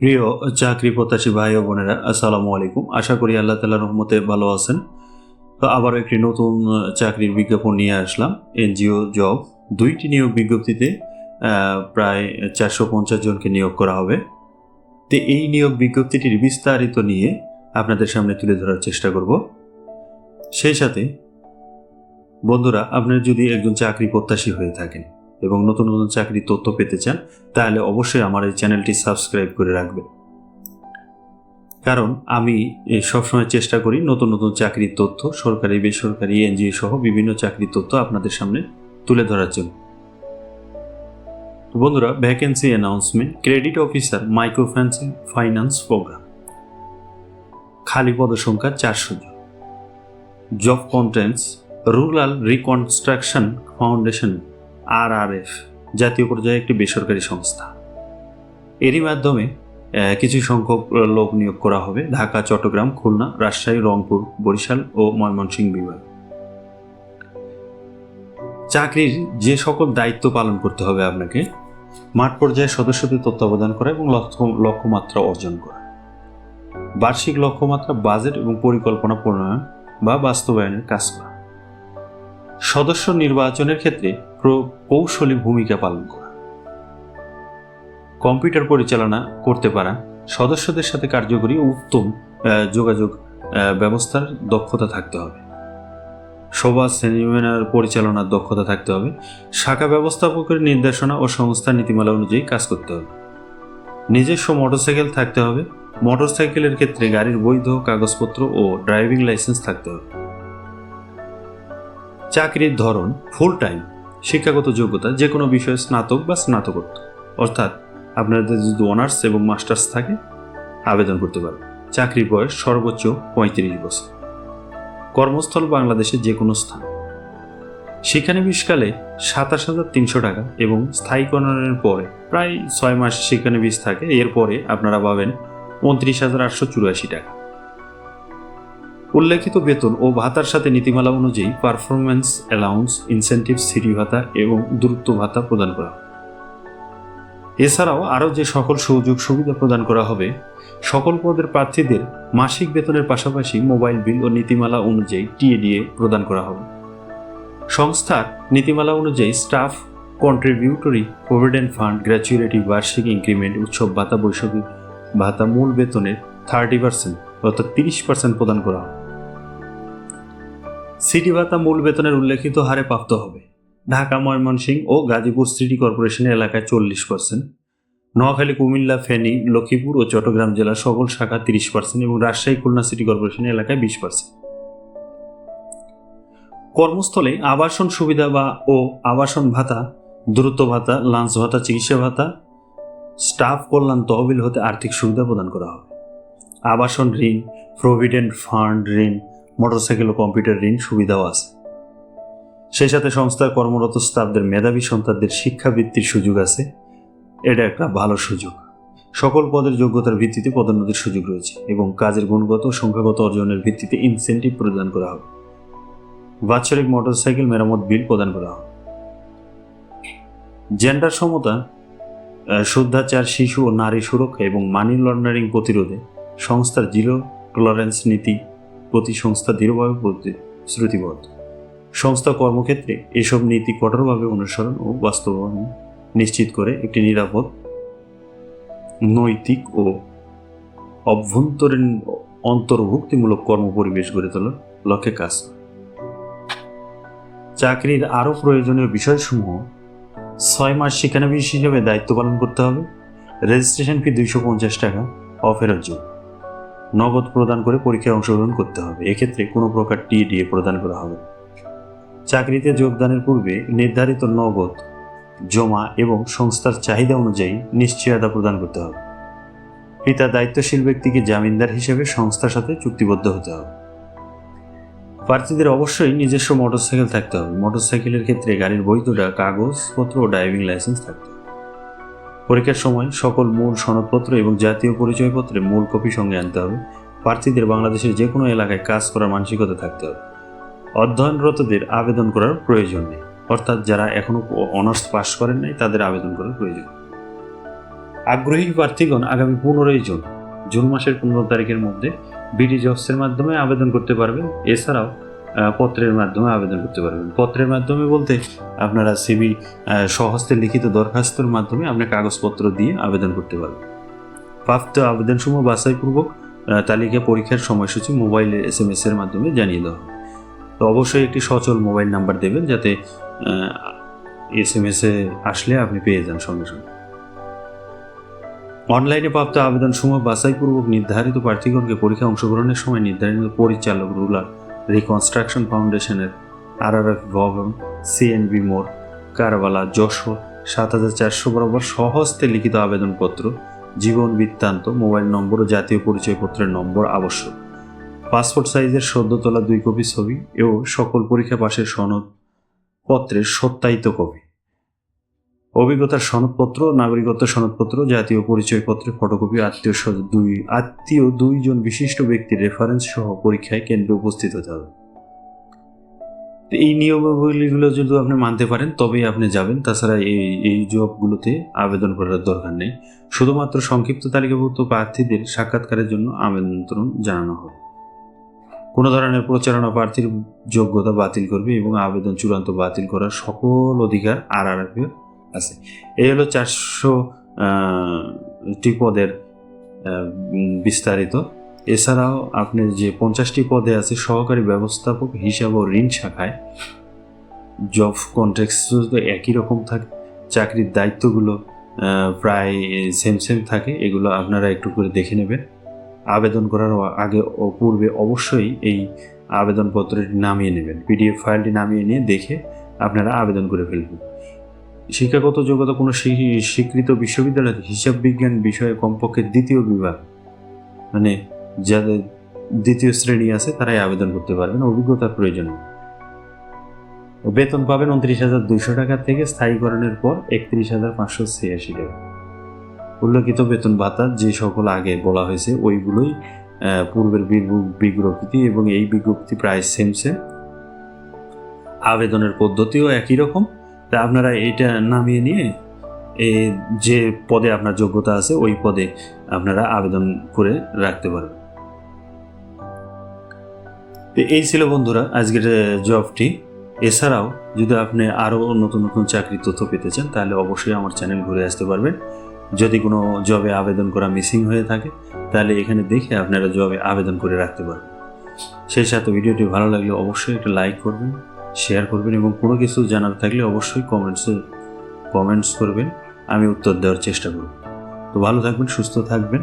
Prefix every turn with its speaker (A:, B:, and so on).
A: প্রিয় চাকরি প্রত্যাশী ভাই ও বোনেরা, আসসালামু আলাইকুম। আশা করি আল্লাহ তালা রহমতে ভালো আছেন। তো আবারও একটি নতুন চাকরির বিজ্ঞাপন নিয়ে আসলাম, এনজিও জব। দুইটি নিয়োগ বিজ্ঞপ্তিতে প্রায় চারশো পঞ্চাশ জনকে নিয়োগ করা হবে। তো এই নিয়োগ বিজ্ঞপ্তিটির বিস্তারিত নিয়ে আপনাদের সামনে তুলে ধরার চেষ্টা করব। সেই সাথে, বন্ধুরা, আপনার যদি একজন চাকরি প্রত্যাশী হয়ে থাকেন এবং নতুন নতুন চাকরির তথ্য পেতে চান, তাহলে অবশ্যই আমার এই চ্যানেলটি সাবস্ক্রাইব করে রাখবেন। কারণ আমি সবসময় চেষ্টা করি নতুন নতুন চাকরির তথ্য, সরকারি, বেসরকারি, এনজিও সহ বিভিন্ন চাকরির তথ্য আপনাদের সামনে তুলে ধরার জন্য। বন্ধুরা vacancy announcement credit officer micro finance program খালি পদ সংখ্যা চারশো জন। Job contents rural reconstruction foundation RRF জাতীয় পর্যায়ে একটি বেসরকারি সংস্থা। এরই মাধ্যমে কিছু সংখ্যক লোক নিয়োগ করা হবে ঢাকা, চট্টগ্রাম, খুলনা, রাজশাহী, রংপুর, বরিশাল ও ময়মনসিংহ বিভাগ। চাকরির যে সকল দায়িত্ব পালন করতে হবে আপনাকে, মাঠ পর্যায়ে সদস্যদের তত্ত্বাবধান করা এবং লক্ষ্য লক্ষ্যমাত্রা অর্জন করা। বার্ষিক লক্ষ্যমাত্রা, বাজেট এবং পরিকল্পনা প্রণয়ন বা বাস্তবায়নের কাজ করা। সদস্য নির্বাচনের ক্ষেত্রে প্র- কৌশলী ভূমিকা পালন করা। কম্পিউটার পরিচালনা করতে পারা, সদস্যদের সাথে কার্যকরী উত্তম যোগাযোগ ব্যবস্থার দক্ষতা থাকতে হবে। সভা, সেমিনার পরিচালনার দক্ষতা থাকতে হবে। শাখা ব্যবস্থাপকের নির্দেশনা ও সংস্থার নীতিমালা অনুযায়ী কাজ করতে হবে। নিজস্ব মোটরসাইকেল থাকতে হবে। মোটরসাইকেলের ক্ষেত্রে গাড়ির বৈধ কাগজপত্র ও ড্রাইভিং লাইসেন্স থাকতে হবে। চাকরির ধরন ফুল টাইম শিক্ষাগত যোগ্যতা, যে কোনো বিষয়ে স্নাতক বা স্নাতকোত্তর। অর্থাৎ আপনাদের যদি অনার্স এবং মাস্টার্স থাকে, আবেদন করতে পারবেন। চাকরির বয়স সর্বোচ্চ পঁয়ত্রিশ বছর। কর্মস্থল বাংলাদেশের যে কোনো স্থান। শিক্ষানবিশকালে সাতাশ হাজার তিনশো টাকা এবং স্থায়ীকরণের পরে প্রায় ছয় মাস শিক্ষানবিশ থাকে। এরপরে আপনারা পাবেন উনত্রিশ হাজার আটশো চুরাশি টাকা। উল্লেখিত বেতন ও ভাতার সাথে নীতিমালা অনুযায়ী পারফরম্যান্স, অ্যালাউন্স ইনসেন্টিভ সিটি ভাতা এবং দূরত্ব ভাতা প্রদান করা। এছাড়াও আরও যে সকল সুযোগ সুবিধা প্রদান করা হবে, সকল পদের প্রার্থীদের মাসিক বেতনের পাশাপাশি মোবাইল বিল ও নীতিমালা অনুযায়ী টিএডিএ প্রদান করা হবে। সংস্থার নীতিমালা অনুযায়ী staff contributory provident fund, gratuity, বার্ষিক ইনক্রিমেন্ট, উৎসব, ভাতা বৈষয়িক ভাতা মূল বেতনের থার্টি পার্সেন্ট অর্থাৎ তিরিশ পার্সেন্ট প্রদান করা হবে। সিটি ভাতা মূল বেতনের উল্লেখিত হারে প্রাপ্ত হবে। ঢাকা, ময়মনসিংহ ও গাজীপুর সিটি কর্পোরেশনের এলাকায় চল্লিশ পার্সেন্ট নোয়াখালী, কুমিল্লা, ফেনী, লক্ষ্মীপুর ও চট্টগ্রাম জেলার সকল শাখা তিরিশ পার্সেন্ট এবং রাজশাহী, খুলনা সিটি কর্পোরেশন এলাকায় বিশ পার্সেন্ট কর্মস্থলে আবাসন সুবিধা বা ও আবাসন ভাতা দূরত্ব ভাতা, লাঞ্চ ভাতা, চিকিৎসা ভাতা, স্টাফ কল্যাণ তহবিল হতে আর্থিক সুবিধা প্রদান করা হবে। আবাসন ঋণ, প্রভিডেন্ট ফান্ড ঋণ মোটরসাইকেল ও কম্পিউটার ঋণ সুবিধাও আছে। সেই সাথে সংস্থার কর্মরত স্টাফদের মেধাবী সন্তানদের শিক্ষাবৃত্তির সুযোগ আছে। এটা একটা ভালো সুযোগ। সকল পদের যোগ্যতার ভিত্তিতে পদোন্নতির সুযোগ রয়েছে এবং কাজের গুণগত সংখ্যাগত অর্জনের ভিত্তিতে ইনসেন্টিভ প্রদান করা হবে। বাৎসরিক মোটরসাইকেল মেরামত বিল প্রদান করা হবে। জেন্ডার সমতা শুদ্ধাচার, শিশু ও নারী সুরক্ষা এবং মানি লন্ডারিং প্রতিরোধে সংস্থার জিরো টলারেন্স নীতি প্রতি সংস্থা দৃঢ়ভাবে প্রতিশ্রুতিবদ্ধ সংস্থা কর্মক্ষেত্রে এসব নীতি কঠোরভাবে অনুসরণ ও বাস্তবায়ন নিশ্চিত করে একটি নিরাপদ, নৈতিক ও অভ্যন্তরীণ অন্তর্ভুক্তিমূলক কর্মপরিবেশ গড়ে তোলার লক্ষ্যে কাজ চাকরির আরও প্রয়োজনীয় বিষয়সমূহ ছয় মাস শিক্ষানবিশ হিসেবে দায়িত্ব পালন করতে হবে। রেজিস্ট্রেশন ফি দুইশো পঞ্চাশ টাকা, অফেরত যোগ নগদ প্রদান করে পরীক্ষায় অংশগ্রহণ করতে হবে। এক্ষেত্রে কোনো প্রকার টিডিএ প্রদান করা হবে চাকরিতে যোগদানের পূর্বে নির্ধারিত নগদ, জমা এবং সংস্থার চাহিদা অনুযায়ী নিশ্চয়তা প্রদান করতে হবে। পিতা দায়িত্বশীল ব্যক্তিকে জামিনদার হিসেবে সংস্থার সাথে চুক্তিবদ্ধ হতে হবে। প্রার্থীদের অবশ্যই নিজস্ব মোটরসাইকেল থাকতে হবে। মোটরসাইকেলের ক্ষেত্রে গাড়ির বৈধতা, কাগজপত্র ও ড্রাইভিং লাইসেন্স থাকতে হবে। পরীক্ষার সময় সকল মূল সনদপত্র এবং জাতীয় পরিচয়পত্রের মূল কপি সঙ্গে আনতে হবে। প্রার্থীদের বাংলাদেশের যে কোনো এলাকায় কাজ করার মানসিকতা থাকতে হবে। অধ্যয়নরতদের আবেদন করার প্রয়োজন নেই। অর্থাৎ যারা এখনও অনার্স পাশ করেন নাই, তাদের আবেদন করার প্রয়োজন আগ্রহী প্রার্থীগণ আগামী পনেরোই জুন জুন মাসের পনেরো তারিখের মধ্যে বিডি জবসের মাধ্যমে আবেদন করতে পারবেন। এছাড়াও পত্রের মাধ্যমে আবেদন করতে পারবেন। পত্রের মাধ্যমে বলতে আপনারা সিবি সহস্তে লিখিত দরখাস্তের মাধ্যমে আপনি কাগজপত্র দিয়ে আবেদন করতে পারবেন। প্রাপ্ত আবেদনসমূহ বাছাইপূর্বক তালিকা পরীক্ষার সময়সূচি মোবাইলে এস এম এর মাধ্যমে জানিয়ে দেওয়া হবে। তো অবশ্যই একটি সচল মোবাইল নাম্বার দেবেন যাতে এস এম এস এ আসলে আপনি পেয়ে যান সঙ্গে সঙ্গে। অনলাইনে প্রাপ্ত আবেদন আবেদনসমূহ বাছাইপূর্বক নির্ধারিত প্রার্থীগণকে পরীক্ষা অংশগ্রহণের সময় নির্ধারিত পরিচালক, রুলার রিকনস্ট্রাকশন ফাউন্ডেশনের এফ ভবন সিএনবি মোড় কারবালা যশোর সাত হাজার চারশো বরাবর সহস্তে লিখিত আবেদনপত্র, জীবন বৃত্তান্ত, মোবাইল নম্বর ও জাতীয় পরিচয়পত্রের নম্বর আবশ্যক। পাসপোর্ট সাইজের সদ্য তোলা দুই কপি ছবি ও সকল পরীক্ষা পাশের সনদ পত্রের সত্যায়িত কপি। অভিজ্ঞতার সনদপত্র নাগরিকত্ব সনদপত্র, জাতীয় পরিচয়পত্রের ফটোকপি আত্মীয় দুই, আত্মীয় দুইজন বিশিষ্ট ব্যক্তির রেফারেন্স সহ পরীক্ষায় কেন্দ্রে উপস্থিত হতে হবে। এই নিয়মাবলীগুলো যদি আপনি মানতে পারেন, তবেই আপনি যাবেন। তাছাড়া এই এই জবগুলোতে আবেদন করার দরকার নেই। শুধুমাত্র সংক্ষিপ্ত তালিকাভুক্ত প্রার্থীদের সাক্ষাৎকারের জন্য আমন্ত্রণ জানানো হবে। কোনো ধরনের প্রচারণা প্রার্থীর যোগ্যতা বাতিল করবে এবং আবেদন চূড়ান্ত বাতিল করার সকল অধিকার আর আর আছে। এই হলো চারশো টি পদের বিস্তারিত। এছাড়াও আপনি যে পঞ্চাশটি পদে আছে, সহকারী ব্যবস্থাপক হিসাব ও ঋণ শাখায় জব কন্ট্যাক্ট একই রকম থাকে, চাকরির দায়িত্বগুলো প্রায় সেম সেম থাকে, এগুলো আপনারা একটু করে দেখে নেবেন। আবেদন করার আগে ও পূর্বে অবশ্যই এই আবেদনপত্রটি নামিয়ে নেবেন। পিডিএফ ফাইলটি নামিয়ে নিয়ে দেখে আপনারা আবেদন করে ফেলবেন। শিক্ষাগত যোগ্যতা কোনো স্বীকৃত বিশ্ববিদ্যালয়ে হিসাব বিজ্ঞান বিষয়ে কমপক্ষে দ্বিতীয় বিভাগ মানে যাদের দ্বিতীয় শ্রেণি আছে তারাই আবেদন করতে পারবেন, অভিজ্ঞতার প্রয়োজন বেতন পাবেন উনত্রিশ হাজার দুইশো টাকা থেকে স্থায়ীকরণের পর একত্রিশ হাজার পাঁচশো ছিয়াশি টাকা। উল্লেখিত বেতন ভাতা যে সকল আগে বলা হয়েছে ওইগুলোই পূর্বের বিজ্ঞ- বিজ্ঞপ্তি এবং এই বিজ্ঞপ্তি প্রায় সেম সেম আবেদনের পদ্ধতিও একই রকম। তা আপনারা এটা নামিয়ে নিয়ে এ যে পদে আপনার যোগ্যতা আছে, ওই পদে আপনারা আবেদন করে রাখতে পারবেন। তো এই ছিল বন্ধুরা আজকের জবটি। এছাড়াও যদি আপনি আরও নতুন নতুন চাকরির তথ্য পেতে চান, তাহলে অবশ্যই আমার চ্যানেল ঘুরে আসতে পারবেন। যদি কোনো জবে আবেদন করা মিসিং হয়ে থাকে, তাহলে এখানে দেখে আপনারা জবে আবেদন করে রাখতে পারবেন। সেই সাথে ভিডিওটি ভালো লাগলে অবশ্যই একটা লাইক করবেন। শেয়ার করবেন এবং কোনো কিছু জানার থাকলে অবশ্যই কমেন্টসে কমেন্টস করবেন। আমি উত্তর দেওয়ার চেষ্টা করব। তো ভালো থাকবেন, সুস্থ থাকবেন।